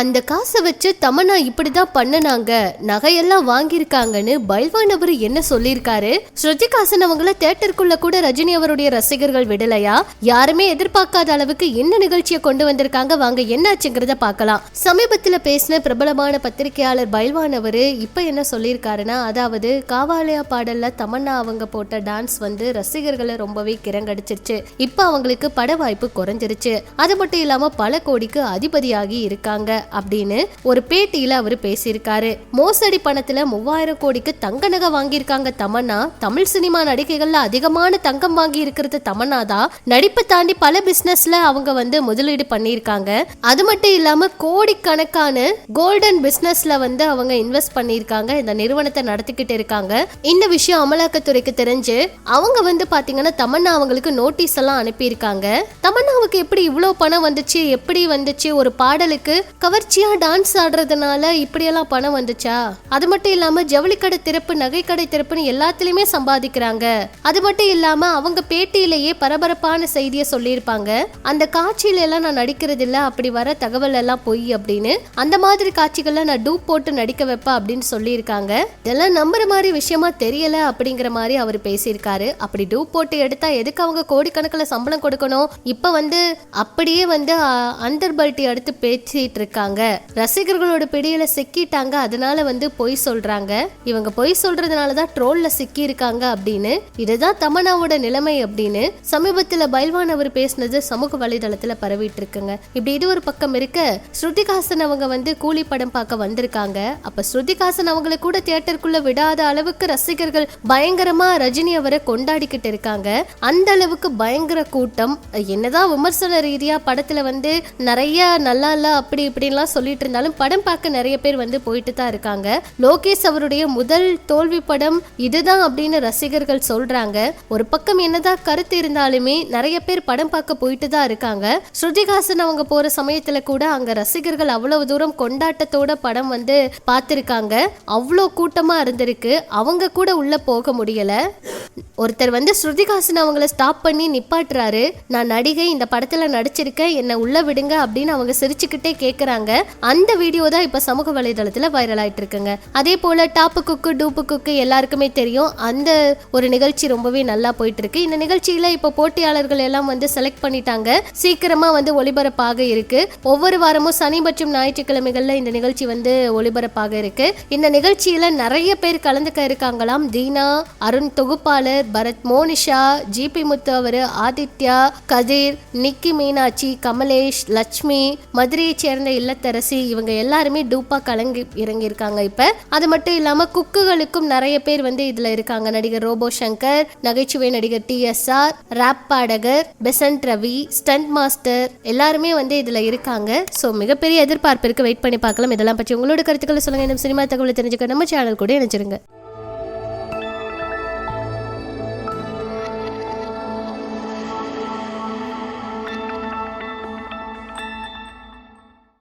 அந்த காசை வச்சு தமன்னா இப்படிதான் பண்ணுனாங்க. நகையெல்லாம் வாங்கியிருக்காங்கன்னு பைல்வான் அவர் என்ன சொல்லியிருக்காரு? ஸ்ருதிகாசன் அவங்கள தேட்டருக்குள்ள கூட ரஜினி அவருடைய ரசிகர்கள் விடலையா? யாருமே எதிர்பார்க்காத அளவுக்கு என்ன நிகழ்ச்சியை கொண்டு வந்திருக்காங்க? வாங்க என்னாச்சுங்கிறத பார்க்கலாம். சமீபத்தில் பேசின பிரபலமான பத்திரிகையாளர் பைல்வான் இப்போ என்ன சொல்லியிருக்காருன்னா அதாவது காவாலயா பாடல்ல தமன்னா அவங்க போட்ட டான்ஸ் வந்து ரசிகர்களை ரொம்பவே கிரங்கடிச்சிருச்சு. இப்போ அவங்களுக்கு பட வாய்ப்பு குறைஞ்சிருச்சு. அது மட்டும் இல்லாமல் பல கோடிக்கு அதிபதியாகி இருக்காங்க. அப்படின்னு ஒரு பேட்டியில அவர் பேசியிருக்காரு. மோசடி பணத்துல மூவாயிரம் கோடிக்கு தங்க நகை வாங்கியிருக்காங்க தமன்னா. தமிழ் சினிமா நடிகைகள்ல அதிகமான தங்கம் வாங்கி இருக்கிறது தமன்னா தான் நடிப்பை தாண்டி பல பிசினஸ்ல அவங்க வந்து முதலீடு பண்ணியிருக்காங்க. அது மட்டும் இல்லாம கோடிக்கணக்கான கோல்டன் பிசினஸ்ல வந்து அவங்க இன்வெஸ்ட் பண்ணியிருக்காங்க. இந்த நிறுவனத்தை நடத்திக்கிட்டு இருக்காங்க. இந்த விஷயம் அமலாக்கத்துறைக்கு தெரிஞ்சு அவங்க வந்து பாத்தீங்கன்னா தமன்னா அவங்களுக்கு நோட்டீஸ் எல்லாம் அனுப்பியிருக்காங்க. தமன்னாவுக்கு எப்படி இவ்வளவு பணம் வந்துச்சு? எப்படி வந்துச்சு? ஒரு பாடலுக்கு கவர்ச்சியாக டான்ஸ் ஆடுறதுனால இப்படியெல்லாம் பணம் வந்துச்சா? அது மட்டும் இல்லாமல் ஜவுளிக்கடை திறப்பு நகைக்கடை திறப்புன்னு எல்லாத்துலேயுமே சம்பாதிக்கிறாங்க. அது மட்டும் இல்லாமல் அவங்க பேட்டியிலேயே பரபரப்பான செய்தியை சொல்லியிருப்பாங்க. அந்த காட்சியில எல்லாம் நான் நடிக்கிறது இல்லை அப்படி வர தகவல் எல்லாம் பொய் அப்படின்னு. அந்த மாதிரி காட்சிகள்லாம் நான் டூப் போட்டு நடிக்க வைப்பேன் அப்படின்னு சொல்லியிருக்காங்க. இதெல்லாம் நம்புற மாதிரி விஷயமா தெரியல அப்படிங்கிற மாதிரி அவர் பேசியிருக்காரு. அப்படி டூப் போட்டு எடுத்தா எதுக்கு அவங்க கோடிக்கணக்கில் சம்பளம் கொடுக்கணும்? இப்போ வந்து அப்படியே வந்து அந்தர்பல்ட்டி அடுத்து பேசிட்டு இருக்காங்க. ரசிகர்களோட பிடியில சிக்கிட்டாங்க. அதனால வந்து பொய் சொல்றாங்க. இவங்க பொய் சொல்றதுனால தான் ட்ரோல்ல சிக்கி இருக்காங்க அப்படின்னு. இதுதான் தமனாவோட நிலைமை அப்படின்னு சமீபத்துல பைல்வான் அவர் பேசினது சமூக வலைதளத்துல பரவிட்டு இருக்குங்க இப்படி இது ஒரு பக்கம் இருக்க. ஸ்ருதிகாசன் அவங்க வந்து கூலி படம் பார்க்க வந்திருக்காங்க. அப்ப ஸ்ருதிகாசன் அவங்களை கூட தியேட்டருக்குள்ள விடாத அளவுக்கு ரசிகர்கள் பயங்கரமா ரஜினி அவரை கொண்டாடிக்கிட்டு இருக்காங்க. அந்த அளவுக்கு பயங்கர கூட்டம். என்னதான் விமர்சன ரீதியா படத்துல வந்து நிறைய நல்லா இல்ல அப்படி அப்படின்லாம் சொல்லிட்டு இருந்தாலும் படம் பார்க்க நிறைய பேர் வந்து போயிட்டு தான் இருக்காங்க. லோகேஷ் அவருடைய முதல் தோல்வி படம் இதுதான் அப்படின்னு ரசிகர்கள் சொல்றாங்க. ஒரு பக்கம் என்னதான் கருத்து இருந்தாலுமே நிறைய பேர் படம் பார்க்க போயிட்டு தான் இருக்காங்க. ஸ்ருதிகாசன் அவங்க போற சமயத்துல கூட அங்க ரசிகர்கள் அவ்வளவு தூரம் கொண்டாட்டத்தோட படம் வந்து பார்த்திருக்காங்க. அவ்வளோ கூட்டமா இருந்திருக்கு. அவங்க கூட உள்ள போக முடியல. ஒருத்தர் வந்து ஸ்ருதிகாசன் அவங்கள ஸ்டாப் பண்ணி நிப்பாட்டுறாரு. நான் நடிகை இந்த படத்துல நடிச்சிருக்கேன் என்னை உள்ள விடுங்க அப்படின்னு அவங்க சிரிச்சுக்கிட்டே கேக்குறாங்க அந்த வீடியோ தான் இப்ப சமூக வலைதளத்துல வைரல் ஆயிட்டு இருக்குங்க அதே போல டாப்பு குக்கு டூப்பு குக்கு எல்லாருக்குமே தெரியும். அந்த ஒரு நிகழ்ச்சி ரொம்பவே நல்லா போயிட்டு இருக்கு இந்த நிகழ்ச்சியில இப்போ போட்டியாளர்கள் எல்லாம் வந்து செலக்ட் பண்ணிட்டாங்க. சீக்கிரமா வந்து ஒளிபரப்பாக இருக்கு. ஒவ்வொரு வாரமும் சனி மற்றும் ஞாயிற்றுக்கிழமைகள்ல இந்த நிகழ்ச்சி வந்து ஒளிபரப்பாக இருக்கு. இந்த நிகழ்ச்சியில நிறைய பேர் கலந்துக்க இருக்காங்களாம். தீனா அருண் தொகுப்பாளர் பரத் மோனிஷா ஜிபி முத்து அவரு ஆதித்யா கதிர் நிக்கி மீனாட்சி கமலேஷ் லட்சுமி மதுரையை சேர்ந்த இல்லத்தரசி இவங்க எல்லாருமே டூப்பா கலங்கி இறங்கியிருக்காங்க இப்ப. அது மட்டும் இல்லாம குக்குகளுக்கும் நிறைய பேர் வந்து இதுல இருக்காங்க. நடிகர் ரோபோ சங்கர் நகைச்சுவை நடிகர் டி எஸ் ஆர் ராப் பாடகர் பெசன்ட் ரவி ஸ்டண்ட் மாஸ்டர் எல்லாருமே வந்து இதுல இருக்காங்க. ஸோ மிகப்பெரிய எதிர்பார்ப்பு இருக்கு. வெயிட் பண்ணி பார்க்கலாம். இதெல்லாம் பற்றி உங்களோட கருத்துக்களை சொல்லுங்க. இந்த சினிமா தகவலை தெரிஞ்சுக்க நம்ம சேனல் கூட இணைச்சிருங்க